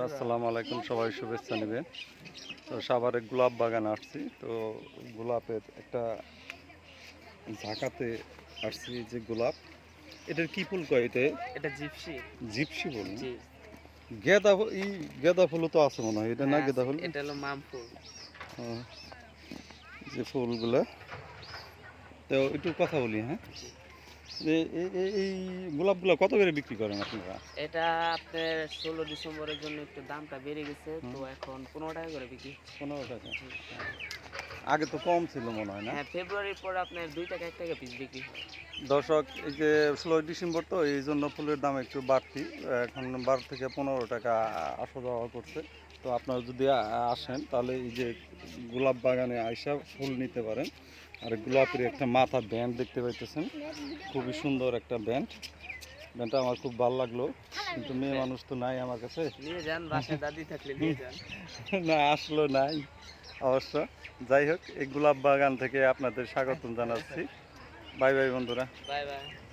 বন্ধুরা আসসালামু আলাইকুম সবাই শুভেচ্ছা নেবেন। তো সাভারে গোলাপ বাগান আসছি তো গোলাপের একটা ঝাঁকাতে আসছি যে গোলাপ। এটার কি ফুল কয় এটা? এটা জিপসি। জিপসি ফুল গেঁদা ফু- ই গেঁদা ফুলও তো আছে মনে হয় এটা না হ্যাঁ, গেঁদা ফুল? এটা হলো মাম ফুল। যে ফুলগুলো। তো একটু কথা বলি হ্যাঁ? এই- গোলাপগুলো কত করে বিক্রি করেন আপনারা? এটা আপনার ষোলো ডিসেম্বরের জন্য একটু দামটা বেড়ে গেছে তো এখন পনেরো টাকা করে বিক্রি। পনেরো টাকা। আগে তো কম ছিল মনে হয় না? হ্যাঁ ফেব্রুয়ারির পর আপনার দুই টাকা এক টাকা পিস বিক্রি। দর্শক এই যে ষোলোই ডিসেম্বর তো এই জন্য ফুলের দাম একটু বাড়তি। এখন বারো থেকে পনেরো টাকা আসা যাওয়া করছে। তো আপনারা যদি আসেন তাহলে এই যে গোলাপ বাগানে আইসা ফুল নিতে পারেন। আর গোলাপের একটা মাথা ব্যান্ড দেখতে পাইতেছেন। খুবই সুন্দর একটা ব্যান্ড। ব্যান্ডটা আমার খুব ভালো লাগল। কিন্তু মেয়ে মানুষ তো নাই আমার কাছে। নিয়ে যান বাসায় দাদি থাকলে নিয়ে যান। না আসলো নাই অবশ্য। যাই হোক এই গোলাপ বাগান থেকে আপনাদের স্বাগতম জানাচ্ছি। বাই বাই বন্ধুরা। Bye bye.